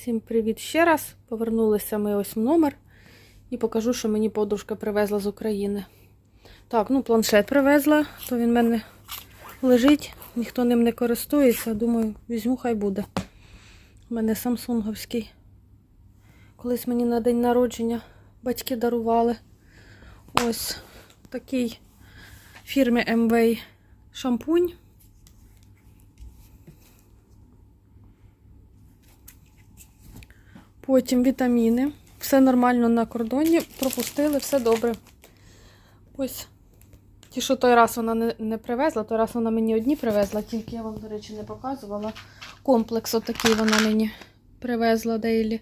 Всім привіт ще раз. Повернулися ми ось в номер і покажу, що мені подружка привезла з України. Так, ну планшет привезла, то він в мене лежить, ніхто ним не користується. Думаю, візьму, хай буде. У мене самсунговський. Колись мені на день народження батьки дарували. Ось такий фірми MV шампунь. Потім вітаміни. Все нормально на кордоні. Пропустили, все добре. Ось. Ті, що той раз вона не, не привезла, той раз вона мені одні привезла, тільки я вам, до речі, не показувала. Комплекс отакий вона мені привезла дейлі.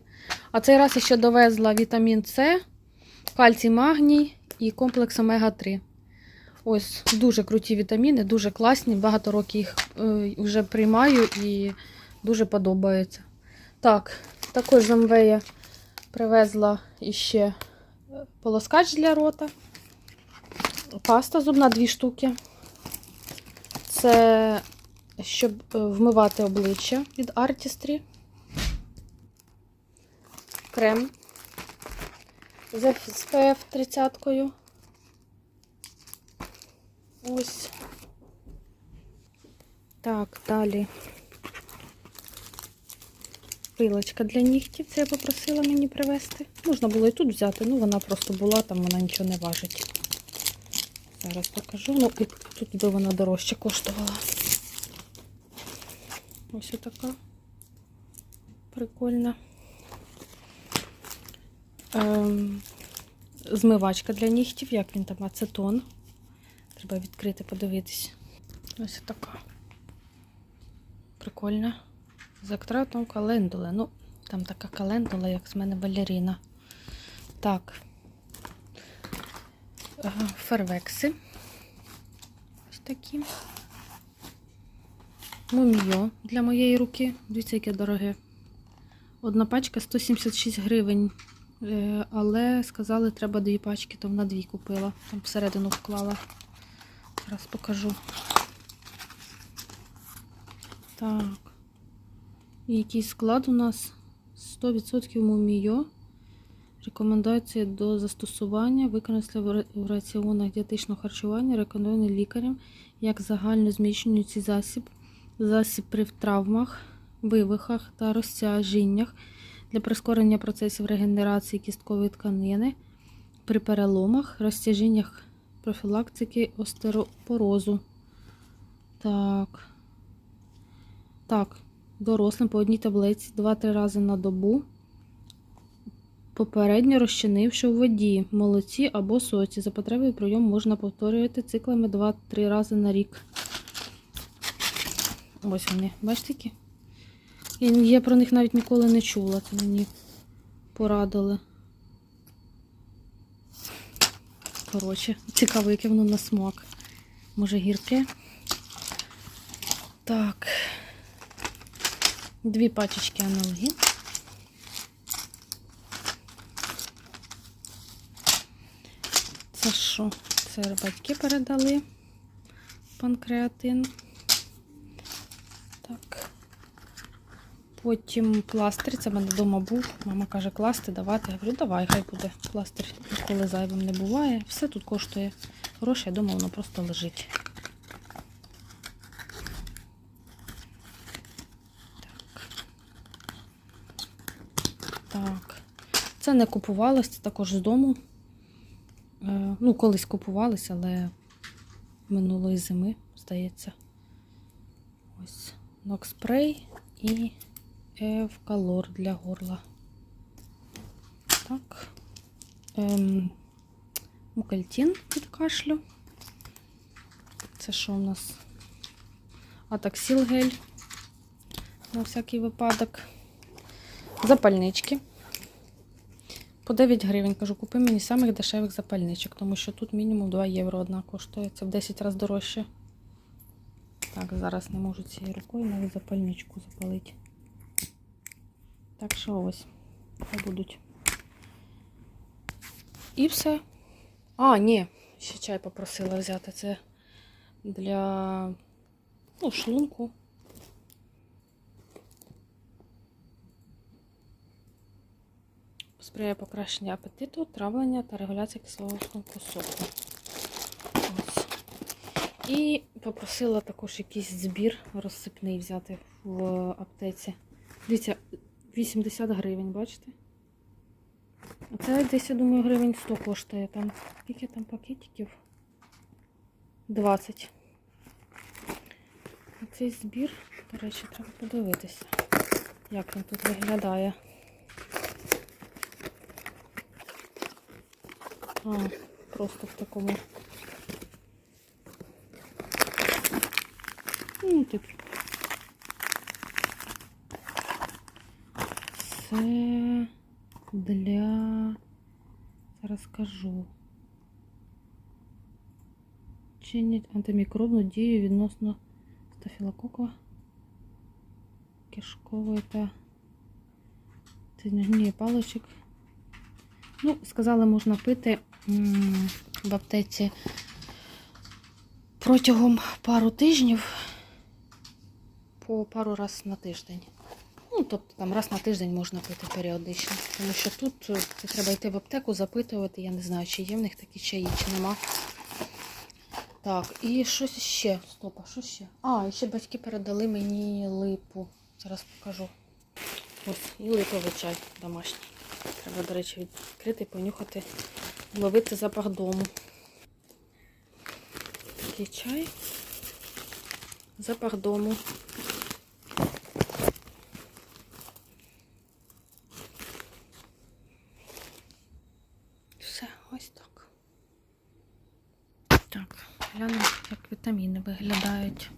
А цей раз ще довезла вітамін С, кальцій магній і комплекс омега-3. Ось дуже круті вітаміни, дуже класні. Багато років їх е, вже приймаю і дуже подобається. Так, також з Амвея привезла іще полоскач для рота. Паста зубна дві штуки. Це щоб е, вмивати обличчя від Artistry. Крем з SPF 30. Ось. Так, далі. Пилочка для нігтів. Це я попросила мені привезти. Можна було і тут взяти, ну вона просто була, там вона нічого не важить. Зараз покажу. Ну, і тут би вона дорожче коштувала. Ось така. Прикольна. Ем, змивачка для нігтів, як він там, ацетон. Треба відкрити, подивитись. Ось така. Прикольна. З календули. Ну, там така календула, як з мене балеріна. Так. Е, Фервекси. Ось такі. Муміо для моєї руки. Дивіться, яке дороге. Одна пачка 176 гривень. Е, Але сказали, треба дві пачки, то на дві купила. Там всередину вклала. Зараз покажу. Так. Який склад у нас 100% муміо. Рекомендації до застосування використання в раціонах дієтичного харчування рекомендований лікарем як загально зміщуючий засіб, засіб при травмах, вивихах та розтяжіннях для прискорення процесів регенерації кісткової тканини при переломах, розтяжіннях профілактики остеропорозу. Так. Так, дорослим по одній таблиці 2-3 рази на добу. Попередньо розчинивши в воді, молоці або соці. За потребою прийом можна повторювати циклами 2-3 рази на рік. Ось вони, бачите які? Я, я про них навіть ніколи не чула, це мені порадили. Коротше, цікаво, яке воно на смак. Може гірке. Так. Дві пачечки аналогін. Це що? Це батьки передали панкреатин. Так. Потім пластир. Це в мене вдома був. Мама каже, класти давати. Я говорю, давай, хай буде. Пластир ніколи зайвим не буває. Все тут коштує гроші, я думаю, воно просто лежить. Так. Це не купувалось, це також з дому. Е, Ну, колись купувалися, але минулої зими, здається. Ось нокспрей і евкалор для горла. Так. Ем, мукальтін від кашлю. Це що у нас? Атаксіл гель. На всякий випадок. Запальнички. По 9 гривень, кажу, купи мені самих дешевих запальничок, тому що тут мінімум 2 євро одна коштує. Це в 10 разів дорожче. Так, зараз не можу цією рукою навіть запальничку запалити. Так що ось, будуть. І все. А, ні, ще чай попросила взяти. Це для ну, шлунку. Сприяє покращенню апетиту, травлення та регуляції кислого соку. І попросила також якийсь збір розсипний взяти в аптеці. Дивіться, 80 гривень, бачите? Це десь, я думаю, гривень 100 коштує. Там скільки там пакетиків? 20. А Цей збір, до речі, треба подивитися, як він тут виглядає. А, просто в такому. Ну, типу. Це для. Зараз скажу. Чинять антимікробну дію відносно стафілокока, кишкової та тижньої паличок. Ну, сказали, можна пити в аптеці протягом пару тижнів по пару раз на тиждень. Ну, тобто там раз на тиждень можна пити періодично. Тому що тут е, це треба йти в аптеку, запитувати. Я не знаю, чи є в них такі чаї, чи нема. Так, і щось ще. Стоп, а що ще? А, і ще батьки передали мені липу. Зараз покажу. Ось, і липовий чай домашній. Треба, до речі, відкрити, понюхати, ловити запах дому. Такий чай. Запах дому. Все, ось так. Так, глянемо, як вітаміни виглядають.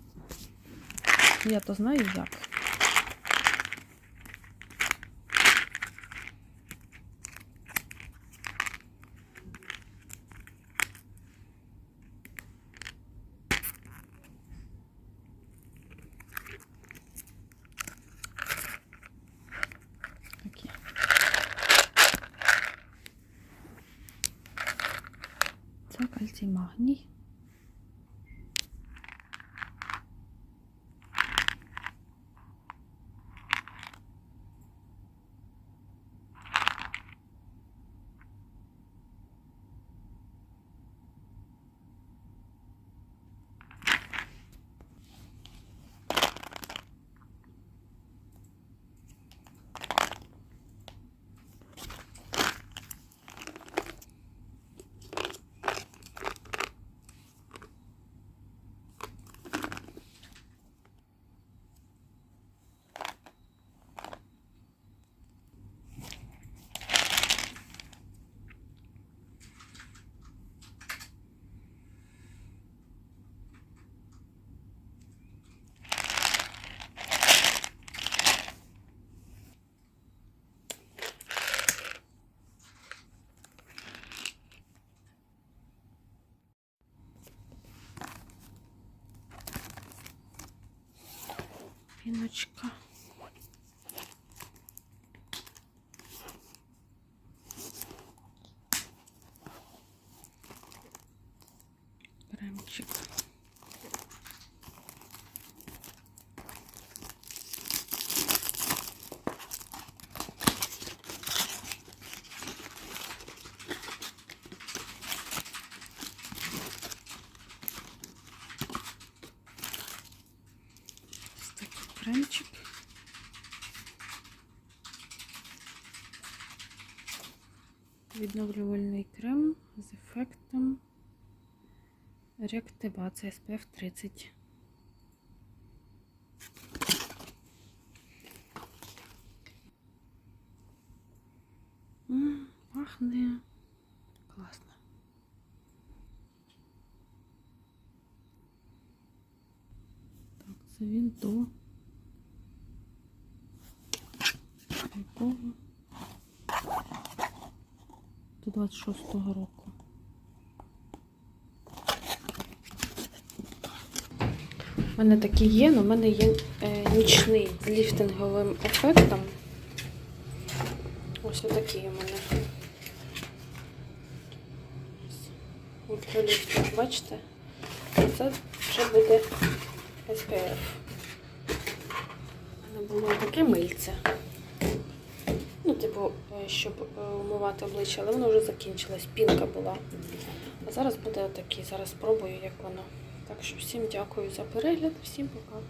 Я то знаю як. Такі. Це кальцій магній. Піночка. Кремчик. Кремчик. Відновлювальний крем з ефектом реактивації SPF 30. М, Пахне класно. Так, це він до якого? До 26-го року. У мене такі є, але в мене є е, нічний з ліфтинговим ефектом. Ось отакий у мене. Ультраліфтинг, бачите? Це вже буде SPF. У мене було таке мильце. Ну, типу, е, щоб е, умивати обличчя, але воно вже закінчилось. Пінка була. А зараз буде отакий. Зараз спробую, як воно. Так що всім дякую за перегляд, всім пока.